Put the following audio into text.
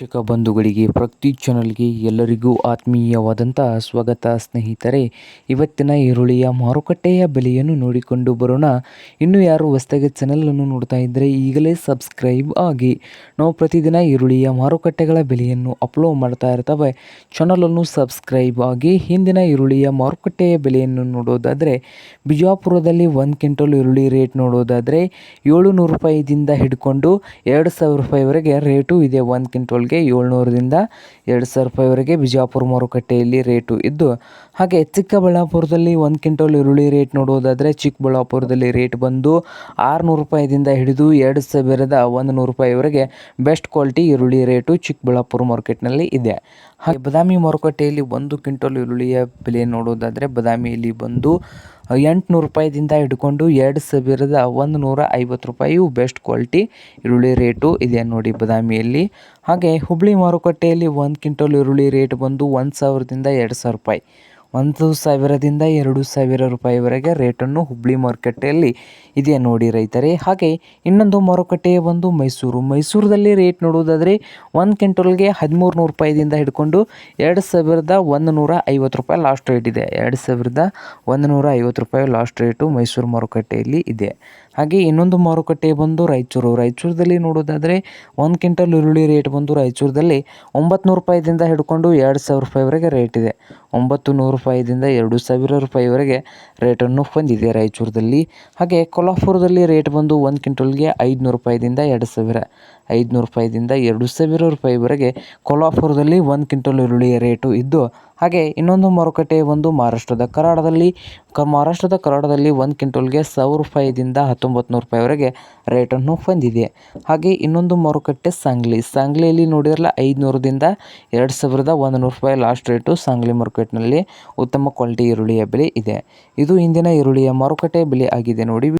ವೀಕ್ಷಕ ಬಂಧುಗಳಿಗೆ, ಪ್ರತಿ ಚಾನಲ್ಗೆ ಎಲ್ಲರಿಗೂ ಆತ್ಮೀಯವಾದಂಥ ಸ್ವಾಗತ ಸ್ನೇಹಿತರೆ. ಇವತ್ತಿನ ಈರುಳ್ಳಿಯ ಮಾರುಕಟ್ಟೆಯ ಬೆಲೆಯನ್ನು ನೋಡಿಕೊಂಡು ಬರೋಣ. ಇನ್ನು ಯಾರು ಹೊಸದಾಗಿ ಚಾನಲನ್ನು ನೋಡ್ತಾ ಇದ್ದರೆ ಈಗಲೇ ಸಬ್ಸ್ಕ್ರೈಬ್ ಆಗಿ. ನಾವು ಪ್ರತಿದಿನ ಈರುಳ್ಳಿಯ ಮಾರುಕಟ್ಟೆಗಳ ಬೆಲೆಯನ್ನು ಅಪ್ಲೋಡ್ ಮಾಡ್ತಾ ಇರ್ತವೆ. ಚಾನಲನ್ನು ಸಬ್ಸ್ಕ್ರೈಬ್ ಆಗಿ. ಹಿಂದಿನ ಈರುಳ್ಳಿಯ ಮಾರುಕಟ್ಟೆಯ ಬೆಲೆಯನ್ನು ನೋಡೋದಾದರೆ, ಬಿಜಾಪುರದಲ್ಲಿ ಒಂದು ಕ್ವಿಂಟಲ್ ಈರುಳ್ಳಿ ರೇಟ್ ನೋಡೋದಾದರೆ ಏಳುನೂರು ರೂಪಾಯಿದಿಂದ ಹಿಡ್ಕೊಂಡು ಎರಡು ಸಾವಿರ ರೂಪಾಯಿವರೆಗೆ ರೇಟು ಇದೆ ಒಂದು ಕ್ವಿಂಟಲ್ಗೆ ಏಳ್ನೂರರಿಂದ ಎರಡು ಸಾವಿರ ರೂಪಾಯಿವರೆಗೆ ಬಿಜಾಪುರ ಮಾರುಕಟ್ಟೆಯಲ್ಲಿ ರೇಟು ಇದ್ದು, ಹಾಗೆ ಚಿಕ್ಕಬಳ್ಳಾಪುರದಲ್ಲಿ ಒಂದು ಕ್ವಿಂಟಲ್ ಈರುಳ್ಳಿ ರೇಟ್ ನೋಡೋದಾದರೆ ಚಿಕ್ಕಬಳ್ಳಾಪುರದಲ್ಲಿ ರೇಟ್ ಬಂದು ಆರುನೂರು ರೂಪಾಯಿದಿಂದ ಹಿಡಿದು ಎರಡು ಸಾವಿರದ ಒಂದು ನೂರು ರೂಪಾಯಿವರೆಗೆ ಬೆಸ್ಟ್ ಕ್ವಾಲಿಟಿ ಈರುಳ್ಳಿ ರೇಟು ಚಿಕ್ಕಬಳ್ಳಾಪುರ ಮಾರ್ಕೆಟ್ನಲ್ಲಿ ಇದೆ. ಹಾಗೆ ಬದಾಮಿ ಮಾರುಕಟ್ಟೆಯಲ್ಲಿ ಒಂದು ಕ್ವಿಂಟಲ್ ಈರುಳ್ಳಿಯ ಬೆಲೆ ನೋಡೋದಾದರೆ ಬದಾಮಿಯಲ್ಲಿ ಬಂದು ಎಂಟುನೂರು ರೂಪಾಯಿದಿಂದ ಹಿಡ್ಕೊಂಡು ಎರಡು ಸಾವಿರದ ಒಂದು ನೂರ ಐವತ್ತು ರೂಪಾಯಿಯು ಬೆಸ್ಟ್ ಕ್ವಾಲಿಟಿ ಈರುಳ್ಳಿ ರೇಟು ಇದೆ ನೋಡಿ ಬದಾಮಿಯಲ್ಲಿ. ಹಾಗೆ ಹುಬ್ಬಳ್ಳಿ ಮಾರುಕಟ್ಟೆಯಲ್ಲಿ ಒಂದು ಕ್ವಿಂಟಲ್ ಈರುಳ್ಳಿ ರೇಟ್ ಬಂದು ಒಂದು ಸಾವಿರದಿಂದ ಎರಡು ಸಾವಿರ ರೂಪಾಯಿ. ಒಂದು ಸಾವಿರದಿಂದ ಎರಡು ಸಾವಿರ ರೂಪಾಯಿವರೆಗೆ ರೇಟನ್ನು ಹುಬ್ಬಳ್ಳಿ ಮಾರುಕಟ್ಟೆಯಲ್ಲಿ ಇದೆ ನೋಡಿ ರೈತರೇ. ಹಾಗೆ ಇನ್ನೊಂದು ಮಾರುಕಟ್ಟೆಯ ಒಂದು ಮೈಸೂರು. ಮೈಸೂರಲ್ಲಿ ರೇಟ್ ನೋಡುವುದಾದರೆ ಒಂದು ಕ್ವಿಂಟಲ್ಗೆ ಹದಿಮೂರು ನೂರು ರೂಪಾಯಿದಿಂದ ಹಿಡ್ಕೊಂಡು ಎರಡು ಸಾವಿರದ ಒಂದು ನೂರ ಐವತ್ತು ರೂಪಾಯಿ ಲಾಸ್ಟ್ ರೇಟ್ ಇದೆ. ಎರಡು ಸಾವಿರದ ಒಂದು ನೂರ ಐವತ್ತು ರೂಪಾಯಿ ಲಾಸ್ಟ್ ರೇಟು ಮೈಸೂರು ಮಾರುಕಟ್ಟೆಯಲ್ಲಿ ಇದೆ. ಹಾಗೆ ಇನ್ನೊಂದು ಮಾರುಕಟ್ಟೆ ಬಂದು ರಾಯಚೂರು. ರಾಯಚೂರದಲ್ಲಿ ನೋಡೋದಾದರೆ ಒಂದು ಕ್ವಿಂಟಲ್ ಈರುಳ್ಳಿ ರೇಟ್ ಬಂದು ರಾಯಚೂರದಲ್ಲಿ ಒಂಬತ್ತು ನೂರು ರೂಪಾಯಿದಿಂದ ಹಿಡ್ಕೊಂಡು ಎರಡು ಸಾವಿರ ರೂಪಾಯಿವರೆಗೆ ರೇಟ್ ಇದೆ. ಒಂಬತ್ತು ನೂರು ರೂಪಾಯಿದಿಂದ ಎರಡು ಸಾವಿರ ರೂಪಾಯಿವರೆಗೆ ರೇಟನ್ನು ಹೊಂದಿದೆ ರಾಯಚೂರದಲ್ಲಿ. ಹಾಗೆ ಕೊಲ್ಹಾಪುರದಲ್ಲಿ ರೇಟ್ ಬಂದು ಒಂದು ಕ್ವಿಂಟಲ್ಗೆ ಐದುನೂರು ರೂಪಾಯಿದಿಂದ ಎರಡು ಸಾವಿರ, ಐದುನೂರು ರೂಪಾಯಿದಿಂದ ಎರಡು ಸಾವಿರ ರೂಪಾಯಿವರೆಗೆ ಕೊಲ್ಹಾಪುರದಲ್ಲಿ ಒಂದು ಕ್ವಿಂಟಲ್ ಈರುಳ್ಳಿಯ ರೇಟು ಇದ್ದು ಹಾಗೆ ಇನ್ನೊಂದು ಮಾರುಕಟ್ಟೆ, ಒಂದು ಮಹಾರಾಷ್ಟ್ರದ ಕರಾಡದಲ್ಲಿ ಮಹಾರಾಷ್ಟ್ರದ ಕರಾಡದಲ್ಲಿ ಒಂದು ಕ್ವಿಂಟಲ್ಗೆ ಸಾವಿರ ರೂಪಾಯಿದಿಂದ ಹತ್ತೊಂಬತ್ತು ನೂರು ರೂಪಾಯಿವರೆಗೆ ರೇಟನ್ನು ಹೊಂದಿದೆ ಹಾಗೆ ಇನ್ನೊಂದು ಮಾರುಕಟ್ಟೆ ಸಾಂಗ್ಲಿ. ಸಾಂಗ್ಲಿಯಲ್ಲಿ ನೋಡಿರಲ್ಲ ಐದುನೂರದಿಂದ ಎರಡು ಸಾವಿರದ ಒಂದು ನೂರು ರೂಪಾಯಿ ಲಾಸ್ಟ್ ರೇಟು ಸಾಂಗ್ಲಿ ಮಾರುಕಟ್ಟೆನಲ್ಲಿ. ಉತ್ತಮ ಕ್ವಾಲಿಟಿ ಈರುಳ್ಳಿಯ ಬೆಲೆ ಇದೆ. ಇದು ಇಂದಿನ ಈರುಳ್ಳಿಯ ಮಾರುಕಟ್ಟೆ ಬೆಲೆ ಆಗಿದೆ. ನೋಡಿ